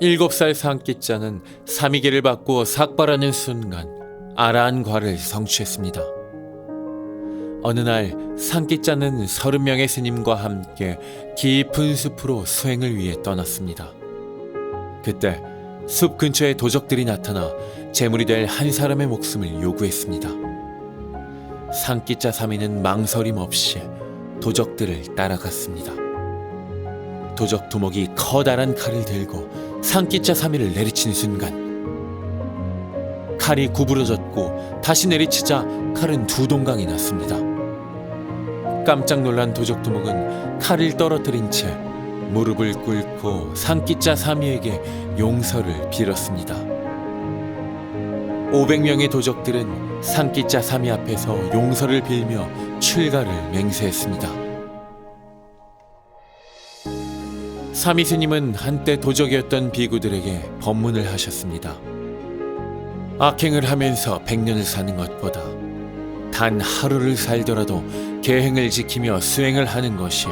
일곱 살 상기자는 삼위계를 받고 삭발하는 순간 아라한 과를 성취했습니다. 어느 날 상기자는 서른 명의 스님과 함께 깊은 숲으로 수행을 위해 떠났습니다. 그때 숲 근처에 도적들이 나타나 제물이 될 한 사람의 목숨을 요구했습니다. 상기자 삼이는 망설임 없이 도적들을 따라갔습니다. 도적 두목이 커다란 칼을 들고 상기자 삼이를 내리친 순간 칼이 구부러졌고 다시 내리치자 칼은 두 동강이 났습니다. 깜짝 놀란 도적 두목은 칼을 떨어뜨린 채 무릎을 꿇고 상기자 삼이에게 용서를 빌었습니다. 500명의 도적들은 상기자 삼이 앞에서 용서를 빌며 출가를 맹세했습니다. 삼이 스님은 한때 도적이었던 비구들에게 법문을 하셨습니다. 악행을 하면서 백년을 사는 것보다 단 하루를 살더라도 계행을 지키며 수행을 하는 것이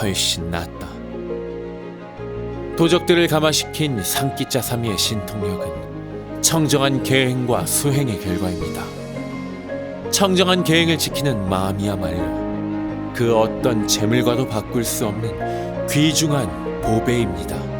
훨씬 낫다. 도적들을 감화시킨 상기자 삼이의 신통력은 청정한 계행과 수행의 결과입니다. 청정한 계행을 지키는 마음이야말로 그 어떤 재물과도 바꿀 수 없는 귀중한 보배입니다.